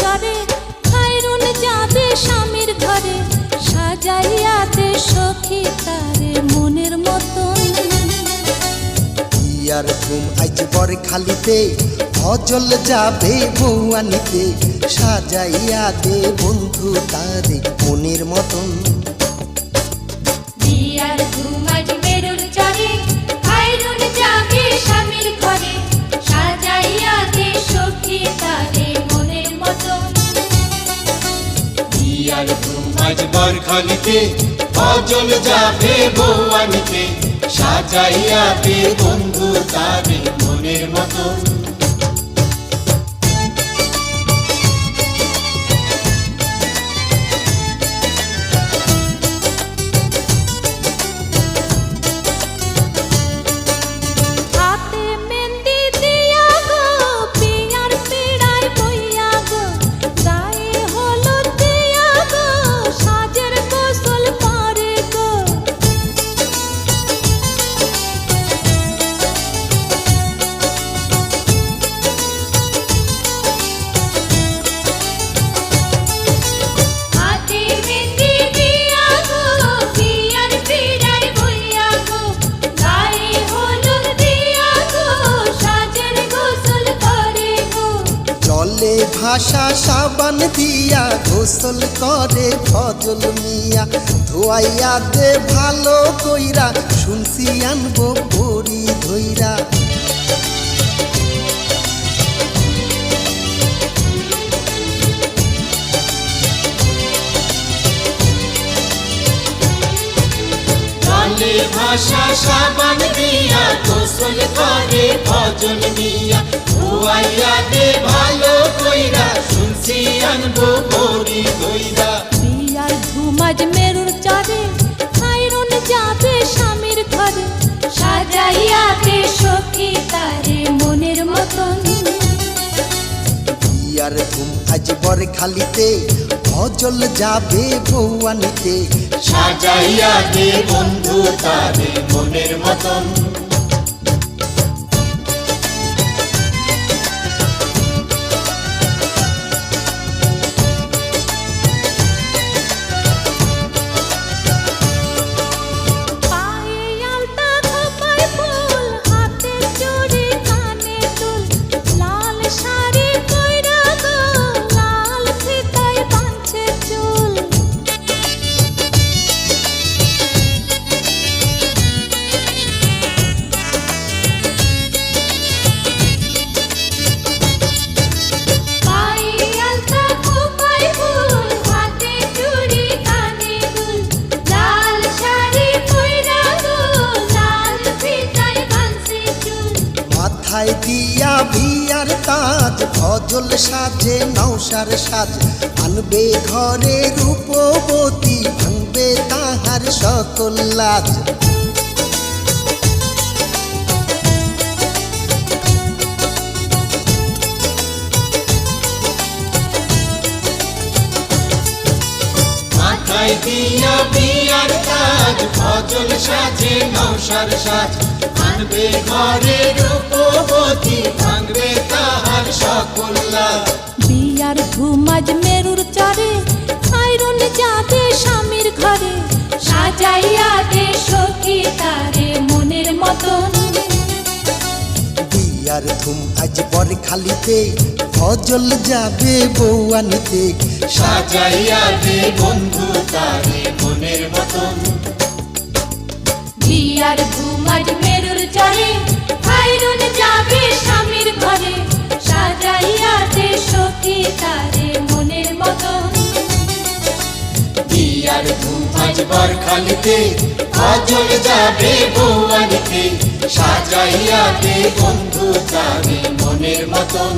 তরে যাবে স্বামীর ঘরে সাজাইয়াতে সখী তারে মনের মতন। ইয়ার ঘুম আইছে পরে খালিতে অচল যাবে সাজাইয়া দে বন্ধু তারে মনের মতন। ঘুম আইছে বরখালিতে অজল যাবে বৌয়ানিতে সাজাইয়া বন্ধু তারে মনের মতন ভাষা সাবান দিয়া, গোসল করে ফজল মিয়া। ধোয়াইয়া দে ভালো কইরা, শুনছি আনব পরি ধইরা। জলে ভাষা সাবান দিয়া গোসল করে ভজন মিয়া ধুয়াইয়া দে ভালো কইরা শুনছি আনব বড়ি দইরা। বিয়ার ধুমাজ মেরুর চরে খাইরুন যাবে স্বামীর ঘরে। সাজাইয়া দে সখী তারে মনের মতন। বিয়ার ঘুম আজ বর খালিতে অজল যাবে বৌয়ানিতে সাজাইয়া দে বন্ধু তারে মনের মতন। মাথায় দিয়া বিয়ার তাজ ফজল সাজে নৌসার সাজ। আনবে ঘরে রূপবতী, ভাঙবে তাহার সকল লাজ। দিয়া বিয়ার কাজ ফজল সাজে নৌসার সাজ। আনবে ঘরে রূপবতী ভাঙবে তাহার সকল লাজ। বিয়ার ঘুমাজ মেরুর চরে খাইরুন যাবে স্বামীর ঘরে। সাজাইয়া দে সখী তারে মনের মতন। বিয়ার ধুম আজ বর খালিতে ফজল যাবে বৌয়ানিতে সাজাইয়া দে বন্ধু তারে মনের মতন। বিয়ার ঘুমাজ মেরুর চরে খাইরুন যাবে স্বামীর ঘরে। সাজাইয়া দে সখী তারে মনের মতন। বিয়ার ধুম আজ বরখালিতে ফজল যাবে বৌয়ানিতে সাজাইয়া দে বন্ধু তারে মনের মতন।